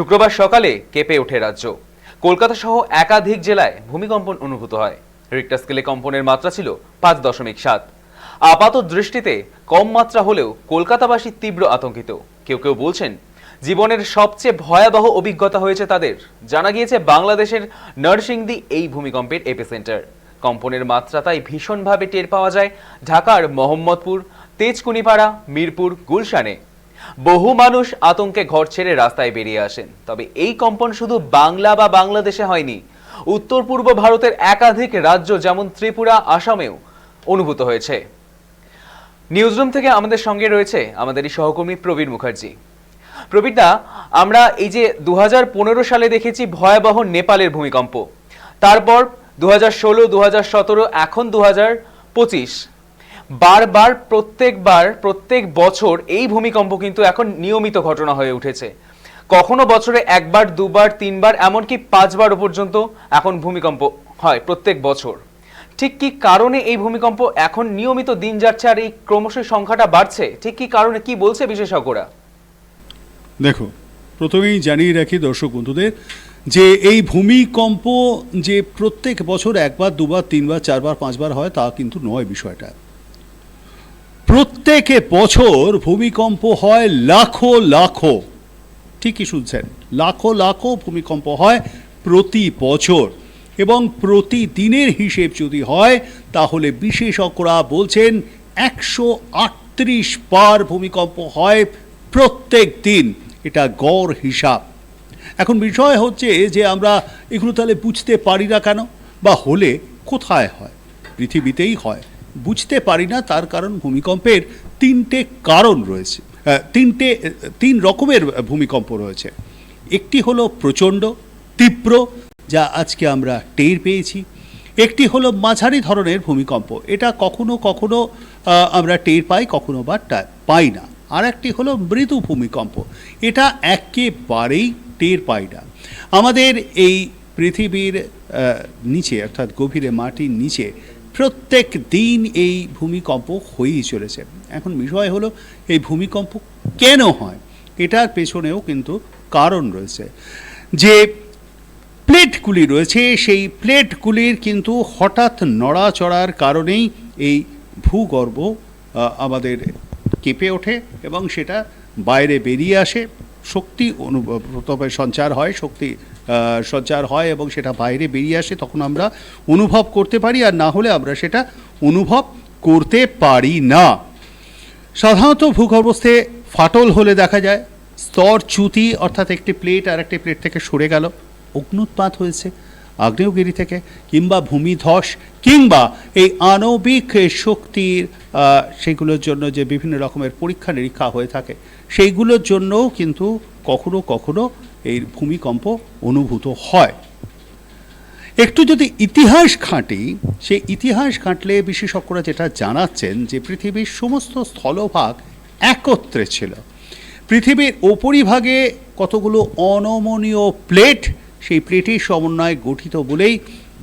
শুক্রবার সকালে কেঁপে ওঠে রাজ্য। কলকাতা সহ একাধিক জেলায় ভূমিকম্পন অনুভূত হয়। রিক্টার স্কেলে কম্পনের মাত্রা ছিল পাঁচ দশমিক সাত। আপাত দৃষ্টিতে কম মাত্রা হলেও কলকাতাবাসী তীব্র আতঙ্কিত। কেউ কেউ বলছেন, জীবনের সবচেয়ে ভয়াবহ অভিজ্ঞতা হয়েছে তাদের। জানা গিয়েছে, বাংলাদেশের নরসিংদী এই ভূমিকম্পের এপিসেন্টার। কম্পনের মাত্রা তাই ভীষণভাবে টের পাওয়া যায় ঢাকার মোহাম্মদপুর, তেজকুনিপাড়া, মিরপুর, গুলশানে। বহু মানুষ আতঙ্কে ঘর ছেড়ে রাস্তায় বেরিয়ে আসেন। তবে এই কম্পন শুধু বাংলা বা বাংলাদেশে হয়নি। উত্তর পূর্ব ভারতের একাধিক রাজ্য যেমন ত্রিপুরা, আসামেও অনুভূত হয়েছে। নিউজরুম থেকে আমাদের সঙ্গে রয়েছে আমাদের এই সহকর্মী প্রবীর মুখার্জি। প্রবীরদা আমরা এই যে দুহাজার পনেরো সালে দেখেছি ভয়াবহ নেপালের ভূমিকম্প। তারপর দু হাজার ষোলো এখন দু হাজার পঁচিশ। বারবার, প্রত্যেকবার, প্রত্যেক বছর এই ভূমিকম্প কিন্তু এখন নিয়মিত ঘটনা হয়ে উঠেছে। কখনো বছরে একবার, দুবার, তিনবার, এমনকি পাঁচবার পর্যন্ত এখন ভূমিকম্প হয় প্রত্যেক বছর। ঠিক কি কারণে এই ভূমিকম্প এখন নিয়মিত দিন যাচ্ছে আর এই ক্রমশ সংখ্যাটা বাড়ছে? ঠিক কি কারণে, কি বলছে বিশেষজ্ঞরা? দেখো, প্রথমেই জানিয়ে রাখি দর্শক বন্ধুদের যে এই ভূমিকম্প যে প্রত্যেক বছর একবার, দুবার, তিনবার, চারবার, পাঁচবার হয়, তা কিন্তু নয় বিষয়টা। প্রত্যেকে বছর ভূমিকম্প হয় লাখো লাখো। ঠিকই শুনছেন, লাখো লাখো ভূমিকম্প হয় প্রতি বছর। এবং প্রতিদিনের হিসেব যদি হয়, তাহলে বিশেষজ্ঞরা বলছেন একশো আটত্রিশ বার ভূমিকম্প হয় প্রত্যেক দিন। এটা গড় হিসাব। এখন বিষয় হচ্ছে যে আমরা এগুলো তাহলে বুঝতে পারি না কেন? বা হলে কোথায় হয়? পৃথিবীতেই হয়। বুঝতে পারি না, তার কারণ ভূমিকম্পের তিনটে কারণ রয়েছে। তিনটে, তিন রকমের ভূমিকম্প রয়েছে। একটি হলো প্রচণ্ড, তীব্র, যা আজকে আমরা টের পেয়েছি। একটি হলো মাঝারি ধরনের ভূমিকম্প। এটা কখনো কখনো আমরা টের পাই, কখনো বা পাই না। আর একটি হলো মৃদু ভূমিকম্প। এটা একেবারেই টের পাই না। আমাদের এই পৃথিবীর নিচে, অর্থাৎ গভীরে মাটির নিচে প্রত্যেক দিন এই ভূমিকম্প হয়েই চলেছে। এখন বিষয় হলো, এই ভূমিকম্প কেন হয়? এটার পেছনেও কিন্তু কারণ রয়েছে। যে প্লেটগুলি রয়েছে, সেই প্লেটগুলির কিন্তু হঠাৎ নড়াচড়ার কারণেই এই ভূগর্ভ আমাদের কেঁপে ওঠে এবং সেটা বাইরে বেরিয়ে আসে। শক্তি অনুভব সঞ্চার হয়, শক্তি সঞ্চার হয় এবং সেটা বাইরে বেরিয়ে আসে, তখন আমরা অনুভব করতে পারি আর না হলে আমরা সেটা অনুভব করতে পারি না। সাধারণত ভূগর্ভস্থে ফাটল হলে দেখা যায় স্তর চ্যুতি অর্থাৎ একটি প্লেট আর একটি প্লেট থেকে সরে গেল, অগ্নুৎপাত হয়েছে। আগ্নেয়গিরি থেকে কিংবা ভূমিধস কিংবা এই আণবিক শক্তির সেগুলোর জন্য যে বিভিন্ন রকমের পরীক্ষা নিরীক্ষা হয়ে থাকে, সেইগুলোর জন্যও কিন্তু কখনো কখনো এই ভূমিকম্প অনুভূত হয়। একটু যদি ইতিহাস ঘাঁটি সে ইতিহাস ঘাঁটলে বিশেষজ্ঞরা যেটা জানাচ্ছেন যে পৃথিবীর সমস্ত স্থলভাগ একত্রে ছিল। পৃথিবীর ওপরিভাগে কতগুলো অনমনীয় প্লেট সেই প্লেটের সমন্বয়ে গঠিত বলেই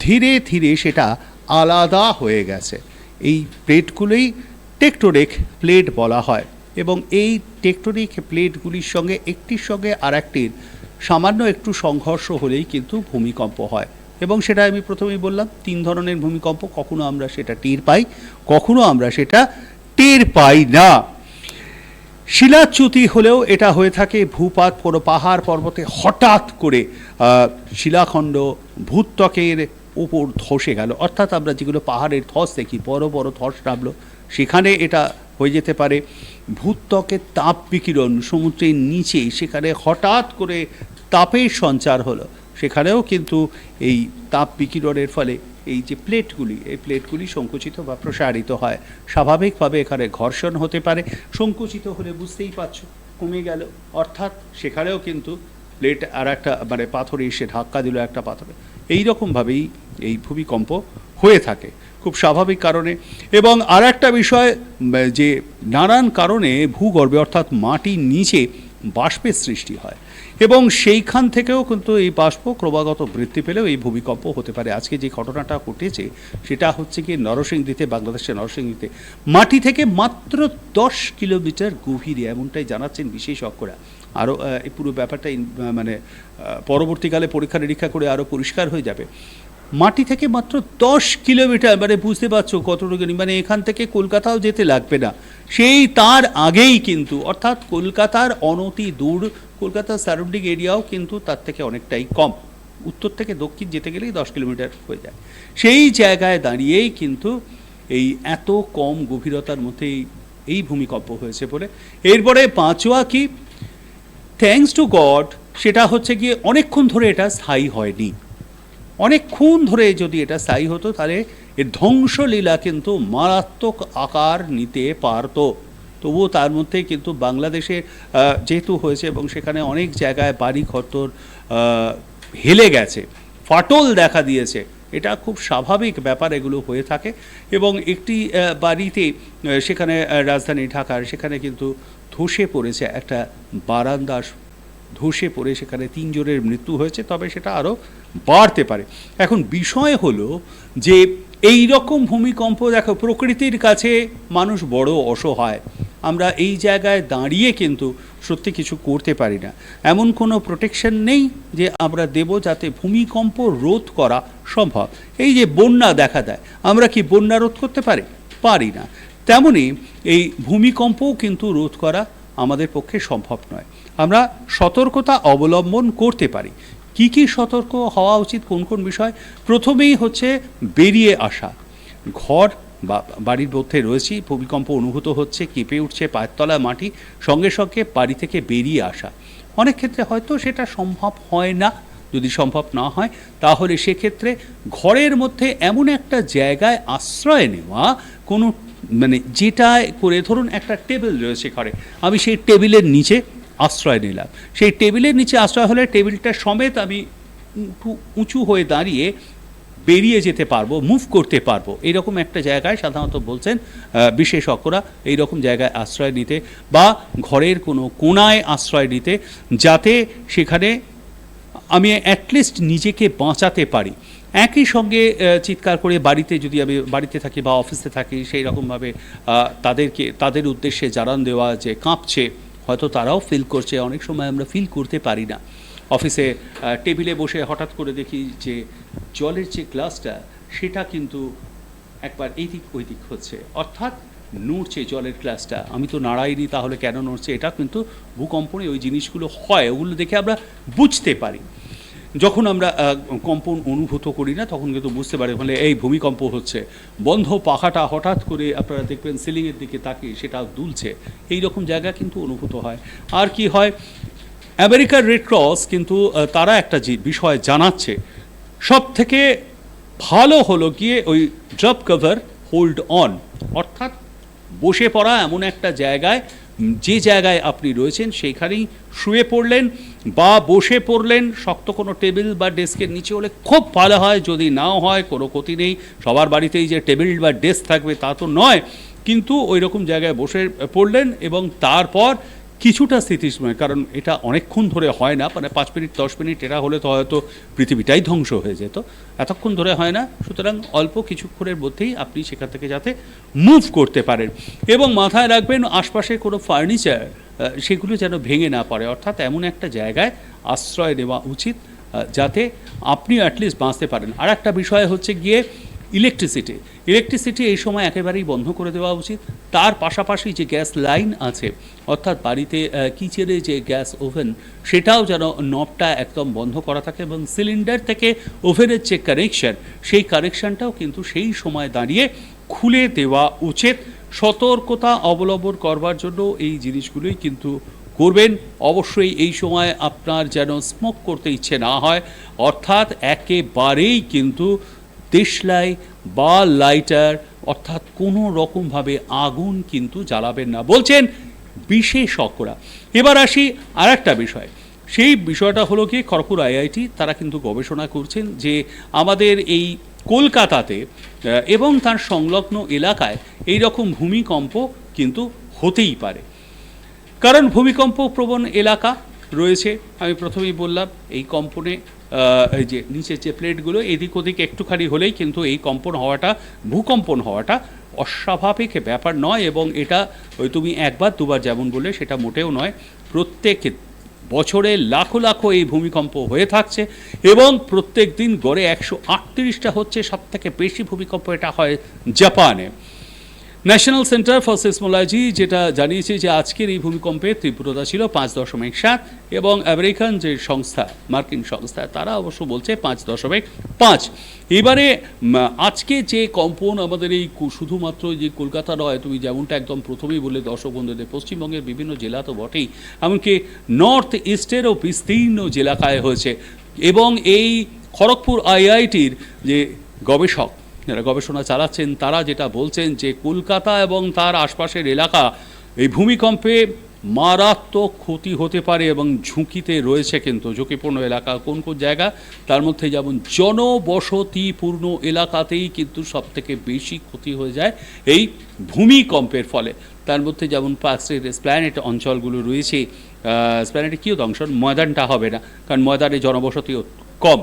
ধীরে ধীরে সেটা আলাদা হয়ে গেছে। এই প্লেটগুলোই টেকটোনিক প্লেট বলা হয় এবং এই টেকটোনিক প্লেটগুলির সঙ্গে একটির সঙ্গে আর একটির সামান্য একটু সংঘর্ষ হলেই কিন্তু ভূমিকম্প হয় এবং সেটা আমি প্রথমেই বললাম, তিন ধরনের ভূমিকম্প, কখনো আমরা সেটা টের পাই, কখনো আমরা সেটা টের পাই না। শিলাচ্যুতি হলেও এটা হয়ে থাকে ভূপাত কোনো পাহাড় পর্বতে হঠাৎ করে শিলাখণ্ড ভূত্বকের উপর ধসে গেল। অর্থাৎ আমরা যেগুলো পাহাড়ের ধস দেখি, বড় বড় ধস নামলো, সেখানে এটা হয়ে যেতে পারে। ভূত্বকের তাপ বিকিরণ সমুদ্রের নিচে, সেখানে হঠাৎ করে তাপের সঞ্চার হলো। সেখানেও কিন্তু এই তাপ বিকিরণের ফলে এই যে প্লেটগুলি, এই প্লেটগুলি সংকুচিত বা প্রসারিত হয়। স্বাভাবিকভাবে এখানে ঘর্ষণ হতে পারে। সংকুচিত হলে বুঝতেই পারছ, কমে গেল। অর্থাৎ সেখানেও কিন্তু প্লেট আর একটা মানে পাথরে এসে ধাক্কা দিল একটা পাথরে। এই রকমভাবেই এই ভূমিকম্প হয়ে থাকে খুব স্বাভাবিক কারণে। এবং আর একটা বিষয়, যে নানান কারণে ভূগর্ভে অর্থাৎ মাটির নিচে বাষ্পের সৃষ্টি হয়। এবং সেইখান থেকেও কিন্তু এই বাষ্প ক্রমাগত বৃদ্ধি পেলেও এই ভূমিকম্প হতে পারে। আজকে যে ঘটনাটা ঘটেছে, সেটা হচ্ছে কি নরসিংদীতে, বাংলাদেশের নরসিংদীতে। মাটি থেকে মাত্র দশ কিলোমিটার গভীরে, এমনটাই জানাচ্ছেন বিশেষজ্ঞরা। আরও এই পুরো ব্যাপারটাই মানে পরবর্তীকালে পরীক্ষা নিরীক্ষা করে আরও পরিষ্কার হয়ে যাবে। মাটি থেকে মাত্র দশ কিলোমিটার মানে বুঝতে পারছ কতটুকু মানে এখান থেকে কলকাতাও যেতে লাগবে না। সেই তার আগেই কিন্তু, অর্থাৎ কলকাতার অনতি দূর, কলকাতার সারাউন্ডিং এরিয়াও কিন্তু তার থেকে অনেকটাই কম। উত্তর থেকে দক্ষিণ যেতে গেলেই দশ কিলোমিটার হয়ে যায়। সেই জায়গায় দাঁড়িয়েই কিন্তু এই এত কম গভীরতার মধ্যেই এই ভূমিকম্প হয়েছে বলে। এরপরে পাঁচোয়া কি? থ্যাঙ্কস টু গড সেটা হচ্ছে গিয়ে অনেকক্ষণ ধরে এটা স্থায়ী হয়নি। অনেকক্ষণ ধরে যদি এটা স্থায়ী হতো, তাহলে এর ধ্বংসলীলা কিন্তু মারাত্মক আকার নিতে পারতো। তবুও তার মধ্যে কিন্তু বাংলাদেশে যেহেতু হয়েছে এবং সেখানে অনেক জায়গায় বাড়ি খরতর হেলে গেছে, ফাটল দেখা দিয়েছে, এটা খুব স্বাভাবিক ব্যাপার এগুলো হয়ে থাকে। এবং একটি বাড়িতে সেখানে রাজধানী ঢাকার সেখানে কিন্তু ধসে পড়েছে একটা বারান্দার, ধসে পড়ে সেখানে তিনজনের মৃত্যু হয়েছে। তবে সেটা আরও বাড়তে পারে। এখন বিষয় হলো যে এই রকম ভূমিকম্প দেখো, প্রকৃতির কাছে মানুষ বড় অসহায়। আমরা এই জায়গায় দাঁড়িয়ে কিন্তু সত্যি কিছু করতে পারি না। এমন কোনো প্রোটেকশন নেই যে আমরা দেব যাতে ভূমিকম্প রোধ করা সম্ভব। এই যে বন্যা দেখা দেয়, আমরা কি বন্যা রোধ করতে পারি? পারি না। তেমনি এই ভূমিকম্পও কিন্তু রোধ করা আমাদের পক্ষে সম্ভব নয়। আমরা সতর্কতা অবলম্বন করতে পারি। কি কি সতর্ক হওয়া উচিত, কোন কোন বিষয়? প্রথমেই হচ্ছে বেরিয়ে আসা। ঘর বা বাড়ির মধ্যে রয়েছি, ভূমিকম্প অনুভূত হচ্ছে, কেঁপে উঠছে, পায়ের তলায় মাটি, সঙ্গে সঙ্গে বাড়ি থেকে বেরিয়ে আসা। অনেক ক্ষেত্রে হয়তো সেটা সম্ভব হয় না, যদি সম্ভব না হয়, তাহলে সেক্ষেত্রে ঘরের মধ্যে এমন একটা জায়গায় আশ্রয় নেওয়া, কোনো মানে যেটায় করে ধরুন একটা টেবিল রয়েছে ঘরে, আমি সেই টেবিলের নিচে আশ্রয় নিলাম। সেই টেবিলের নিচে আশ্রয় হলে টেবিলটা সমেত আমি উঁচু হয়ে দাঁড়িয়ে বেরিয়ে যেতে পারব মুভ করতে পারব। এইরকম একটা জায়গায় সাধারণত বলছেন বিশেষজ্ঞরা এইরকম জায়গায় আশ্রয় নিতে বা ঘরের কোনো কোনায় আশ্রয় নিতে যাতে সেখানে আমি অ্যাটলিস্ট নিজেকে বাঁচাতে পারি। একই সঙ্গে চিৎকার করে বাড়িতে যদি আমি বাড়িতে থাকি বা অফিসে থাকি সেই রকমভাবে তাদেরকে, তাদের উদ্দেশ্যে জানান দেওয়া যে কাঁপছে হয়তো তারাও ফিল করছে, অনেক সময় আমরা ফিল করতে পারি না। অফিসে টেবিলে বসে হঠাৎ করে দেখি যে জলের যে গ্লাসটা সেটা কিন্তু একবার এই দিক ওই দিক হচ্ছে। অর্থাৎ নড়ছে জলের গ্লাসটা আমি তো নাড়াইনি, তাহলে কেন নড়ছে? এটা কিন্তু ভূকম্পনে ওই জিনিসগুলো হয়, ওগুলো দেখে আমরা বুঝতে পারি। যখন আমরা কম্পন অনুভূত করি না, তখন কিন্তু বুঝতে পারি ফলে এই ভূমিকম্প হচ্ছে। বন্ধ পাখাটা হঠাৎ করে আপনারা দেখবেন সিলিংয়ের দিকে তাকিয়ে সেটা দুলছে। এই রকম জায়গা কিন্তু অনুভূত হয়। আর কি হয়, আমেরিকার রেড ক্রস কিন্তু তারা একটা যে বিষয় জানাচ্ছে। সব থেকে ভালো হলো গিয়ে ওই ড্রপ কভার হোল্ড অন, অর্থাৎ বসে পড়া এমন একটা জায়গায় যে জায়গায় আপনি রয়েছেন, সেইখানেই শুয়ে পড়লেন বা বসে পড়লেন। শক্ত কোনো টেবিল বা ডেস্কের নিচে হলে খুব ভালো হয়, যদি নাও হয়, কোনো ক্ষতি নেই। সবার বাড়িতেই যে টেবিল বা ডেস্ক থাকবে তা তো নয়। কিন্তু ওই রকম জায়গায় বসে পড়লেন এবং তারপর কিছুটা স্থিতিসময় কারণ এটা অনেকক্ষণ ধরে হয় না মানে পাঁচ মিনিট, দশ মিনিট, এটা হলে তো হয়তো পৃথিবীটাই ধ্বংস হয়ে যেত। এতক্ষণ ধরে হয় না, সুতরাং অল্প কিছুক্ষণের মধ্যেই আপনি সেখান থেকে যাতে মুভ করতে পারেন। এবং মাথায় রাখবেন, আশপাশে কোনো ফার্নিচার সেগুলো যেন ভেঙে না পড়ে। অর্থাৎ এমন একটা জায়গায় আশ্রয় নেওয়া উচিত যাতে আপনি অ্যাটলিস্ট বাঁচতে পারেন। আর একটা বিষয় হচ্ছে গিয়ে ইলেকট্রিসিটি ইলেকট্রিসিটি এই সময় একেবারেই বন্ধ করে দেওয়া উচিত। তার পাশাপাশি যে গ্যাস লাইন আছে, অর্থাৎ বাড়িতে কিচেনে যে গ্যাস ওভেন, সেটাও যেন নবটা একদম বন্ধ করা থাকে এবং সিলিন্ডার থেকে ওভেনের যে কানেকশন, সেই কানেকশনটাও কিন্তু সেই সময় দাঁড়িয়ে খুলে দেওয়া উচিত। সতর্কতা অবলম্বন করবার জন্য এই জিনিসগুলোই কিন্তু করবেন। অবশ্যই এই সময় আপনার যেন স্মোক করতে ইচ্ছে না হয়, অর্থাৎ একেবারেই কিন্তু দেশলাই বা লাইটার, অর্থাৎ কোনো রকমভাবে আগুন কিন্তু জ্বালাবেন না। বলছেন বিশেষজ্ঞরা। এবার আসি আর একটা বিষয়। সেই বিষয়টা হলো কি খড়গপুর আইআইটি, তারা কিন্তু গবেষণা করছেন যে আমাদের এই কলকাতাতে এবং তার সংলগ্ন এলাকায় এই রকম ভূমিকম্প কিন্তু হতেই পারে। কারণ ভূমিকম্প প্রবণ এলাকা রয়েছে, আমি প্রথমেই বললাম, এই কম্পনে এই যে নিচের যে প্লেটগুলো, এদিক ওদিক একটুখানি হলেই কিন্তু এই কম্পন হওয়াটা, ভূকম্পন হওয়াটা অস্বাভাবিক ব্যাপার নয় এবং এটা ওই তুমি একবার, দুবার যেমন বলে সেটা মোটেও নয়। প্রত্যেক বছরে লাখো লাখো এই ভূমিকম্প হয়ে থাকছে এবং প্রত্যেক দিন গড়ে একশো আটত্রিশটা হচ্ছে সব থেকে বেশি ভূমিকম্প, এটা হয় জাপানে। ন্যাশনাল সেন্টার ফর সিসমোলজি যেটা জানিয়েছে যে আজকের এই ভূমিকম্পের তীব্রতা ছিল পাঁচ দশমিক সাত এবং আমেরিকান যে সংস্থা, মার্কিন সংস্থা, তারা অবশ্য বলছে পাঁচ দশমিক পাঁচ। এবারে আজকে যে কম্পন আমাদের এই শুধুমাত্র যে কলকাতা নয়, তুমি যেমনটা একদম প্রথমেই বলে দর্শক বন্ধুদের, পশ্চিমবঙ্গের বিভিন্ন জেলা তো বটেই, এমনকি নর্থ ইস্টেরও বিস্তীর্ণ জেলাকায় হয়েছে। এবং এই খড়গপুর আইআইটির যে গবেষক যারা গবেষণা চালাচ্ছেন, তারা যেটা বলছেন যে কলকাতা এবং তার আশপাশের এলাকা এই ভূমিকম্পে মারাত্মক ক্ষতি হতে পারে এবং ঝুঁকিতে রয়েছে কিন্তু ঝুঁকিপূর্ণ এলাকা কোন কোন জায়গা? তার মধ্যে যেমন জনবসতিপূর্ণ এলাকাতেই কিন্তু সব থেকে বেশি ক্ষতি হয়ে যায় এই ভূমিকম্পের ফলে। তার মধ্যে যেমন পাশের স্প্ল্যানেট অঞ্চলগুলো রয়েছে স্প্ল্যানেটে কী দংশন? ময়দানটা হবে না, কারণ ময়দানে জনবসতিও কম।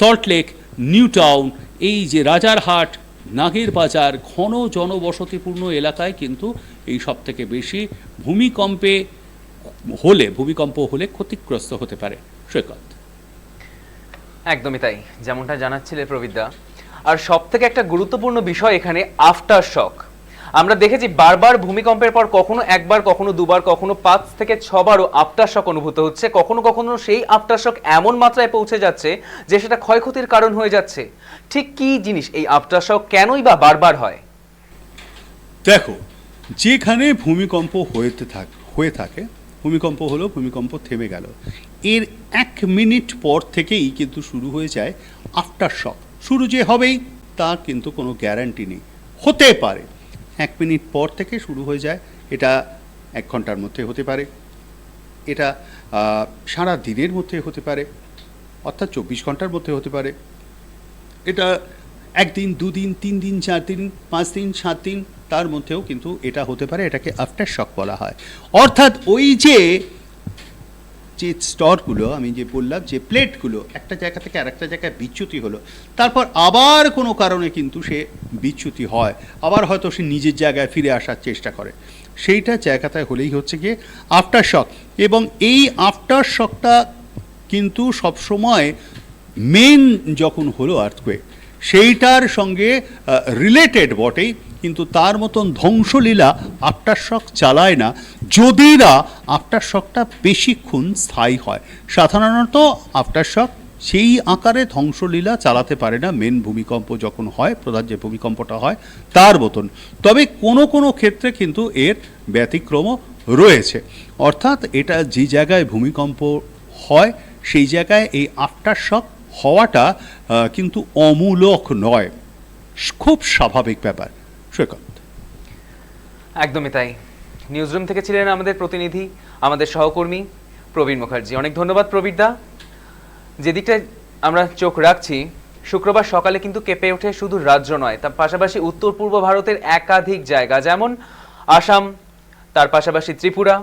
সল্টলেক নিউ টাউন এই যে রাজারহাট নাগের বাজার ঘন জনবসতিপূর্ণ এলাকায় কিন্তু এই সব থেকে বেশি ভূমিকম্পে হলে, ভূমিকম্প হলে ক্ষতিগ্রস্ত হতে পারে। সৈকত। একদমই তাই, যেমনটা জানাচ্ছিলে প্রবিদ্যা আর সব থেকে একটা গুরুত্বপূর্ণ বিষয় এখানে আফটার শক আমরা দেখেছি বারবার ভূমিকম্পের পর কখনো একবার, কখনো দুবার, কখনো পাঁচ থেকে ছবারও আফটার শক অনুভূত হচ্ছে। কখনো কখনো সেই আফটার শক এমন মাত্রায় পৌঁছে যাচ্ছে যে সেটা ক্ষয়ক্ষতির কারণ হয়ে যাচ্ছে। ঠিক কি জিনিস এই আফটার শক কেনই বা বারবার হয়? দেখো, যেখানে ভূমিকম্প হয়েতে থাক, হয়ে থাকে, ভূমিকম্প হলো, ভূমিকম্প থেমে গেল। এর এক মিনিট পর থেকেই কিন্তু শুরু হয়ে যায় আফটার শক শুরু যে হবেই তা কিন্তু কোনো গ্যারান্টি নেই। হতে পারে। এক মিনিট পর থেকে শুরু হয়ে যায়। এটা এক ঘণ্টার মধ্যে হতে পারে। এটা সারা দিনের মধ্যে হতে পারে, অর্থাৎ চব্বিশ ঘণ্টার মধ্যে হতে পারে। এটা একদিন, দুদিন তিন দিন চার দিন পাঁচ দিন সাত দিন তার মধ্যেও কিন্তু এটা হতে পারে, এটাকে আফটার শক বলা হয়। অর্থাৎ ওই যে যে স্তরগুলো, আমি যে বললাম যে প্লেটগুলো, একটা জায়গা থেকে আরেকটা জায়গায় বিচ্যুতি হলো, তারপর আবার কোনো কারণে কিন্তু সে বিচ্যুতি হয়। আবার হয়তো সে নিজের জায়গায় ফিরে আসার চেষ্টা করে। সেইটা জায়গাটায় হলেই হচ্ছে গিয়ে আফটার শক এবং এই আফটার শকটা কিন্তু সবসময় মেন যখন হলো আর্থকুয়েক সেইটার সঙ্গে রিলেটেড বটেই, কিন্তু তার মতন ধ্বংসলীলা আফটার শক চালায় না। যদি না আফটার শকটা বেশিক্ষণ স্থায়ী হয়। সাধারণত আফটার শক সেই আকারে ধ্বংসলীলা চালাতে পারে না মেন ভূমিকম্প যখন হয়, প্রধান যে ভূমিকম্পটা হয়, তার মতন। তবে কোনো কোনো ক্ষেত্রে কিন্তু এর ব্যতিক্রমও রয়েছে। অর্থাৎ এটা যে জায়গায় ভূমিকম্প হয়, সেই জায়গায় এই আফটার শক হওয়াটা কিন্তু অমূলক নয়। খুব স্বাভাবিক ব্যাপার। সৈকত। একদমই তাই। নিউজরুম থেকে ছিলেন আমাদের প্রতিনিধি, আমাদের সহকর্মী প্রবীণ মুখার্জি। অনেক ধন্যবাদ প্রবীরদা যেদিকটায় আমরা চোখ রাখছি, শুক্রবার সকালে কিন্তু কেঁপে ওঠে শুধু রাজ্য নয়, তার পাশাপাশি উত্তর পূর্ব ভারতের একাধিক জায়গা, যেমন আসাম, তার পাশাপাশি ত্রিপুরা।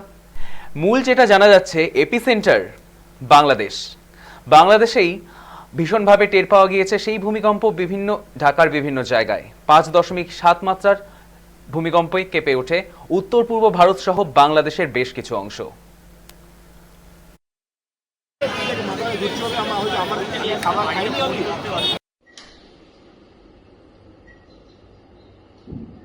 মূল যেটা জানা যাচ্ছে এপি সেন্টার বাংলাদেশ। বাংলাদেশেই ভীষণভাবে টের পাওয়া গিয়েছে সেই ভূমিকম্প বিভিন্ন ঢাকার বিভিন্ন জায়গায়। পাঁচ দশমিক সাত মাত্রার ভূমিকম্পে কেঁপে ওঠে উত্তর পূর্ব ভারত সহ বাংলাদেশের বেশ কিছু অংশ। আমার